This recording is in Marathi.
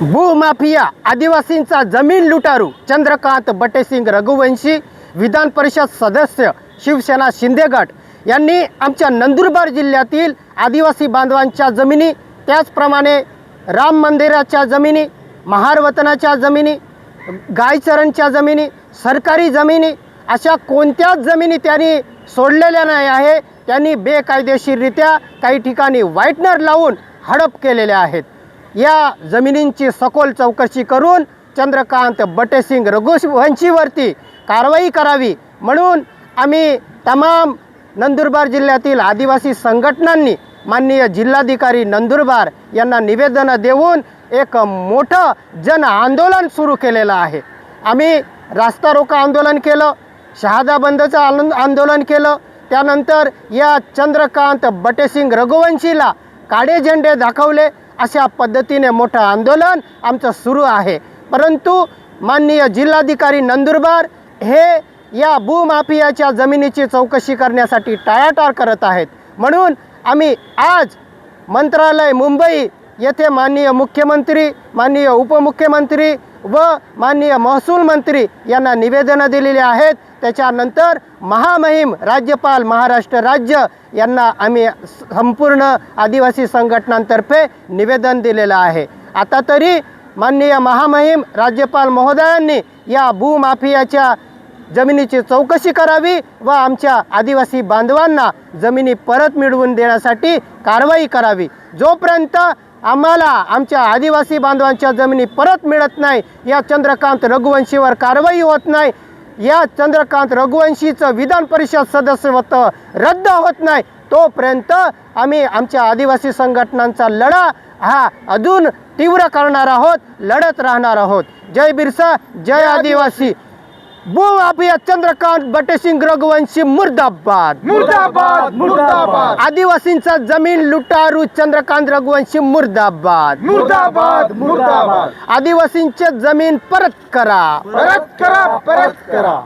भूमाफिया आदिवासींचा जमीन लुटारू. चंद्रकांत बटेसिंग रघुवंशी विधान परिषद सदस्य शिवसेना शिंदे गट यांनी आमच्या नंदुरबार जिल्ह्यातील आदिवासी बांधवांच्या जमिनी त्याचप्रमाणे राम मंदिराच्या जमिनी महारवतनाच्या जमिनी गायचरणच्या जमिनी सरकारी जमिनी अशा कोणत्याच जमिनी त्यांनी सोडलेल्या नाही आहे. त्यांनी बेकायदेशीररित्या काही ठिकाणी व्हाईटनर लावून हडप केलेल्या आहेत. या जमिनींची सखोल चौकशी करून चंद्रकांत बटेसिंग रघुवंशीवरती कारवाई करावी म्हणून आम्ही तमाम नंदुरबार जिल्ह्यातील आदिवासी संघटनांनी माननीय जिल्हाधिकारी नंदुरबार यांना निवेदनं देऊन एक मोठं जन आंदोलन सुरू केलेलं आहे. आम्ही रास्ता रोका आंदोलन केलं शहादा बंदचं आंदोलन केलं त्यानंतर या चंद्रकांत बटेसिंग रघुवंशीला काळे झेंडे दाखवले अशा पद्धतीने मोठं आंदोलन आमचं सुरू आहे. परंतु माननीय जिल्हाधिकारी नंदुरबार हे या भूमाफियाच्या जमिनीची चौकशी करण्यासाठी टाळाटाळ करत आहेत. म्हणून आम्ही आज मंत्रालय मुंबई येथे माननीय मुख्यमंत्री माननीय उपमुख्यमंत्री व माननीय महसूल मंत्री यांना निवेदनं दिलेली आहेत. त्याच्यानंतर महामहिम राज्यपाल महाराष्ट्र राज्य यांना आम्ही संपूर्ण आदिवासी संघटनांतर्फे निवेदन दिलेलं आहे. आता तरी माननीय महामहिम राज्यपाल महोदयांनी या भूमाफियाच्या जमिनीची चौकशी करावी व आमच्या आदिवासी बांधवांना जमिनी परत मिळवून देण्यासाठी कारवाई करावी. जोपर्यंत आम्हाला आमच्या आदिवासी बांधवांच्या जमिनी परत मिळत नाही. या चंद्रकांत रघुवंशीवर कारवाई होत नाही. या चंद्रकांत रघुवंशीचं विधान परिषद सदस्यत्व रद्द होत नाही. तोपर्यंत आम्ही आमच्या आदिवासी संघटनांचा लढा हा अजून तीव्र करणार आहोत लढत राहणार आहोत. जय बिरसा जय आदिवासी. भूमाफिया चंद्रकांत बटेसिंग रघुवंशी मुर्दाबाद। मुर्दाबाद मुर्दाबाद। आदिवासींचा जमीन लुटारू चंद्रकांत रघुवंशी मुर्दाबाद। मुर्दाबाद मुर्दाबाद। आदिवासींचे जमीन परत करा। परत करा परत करा।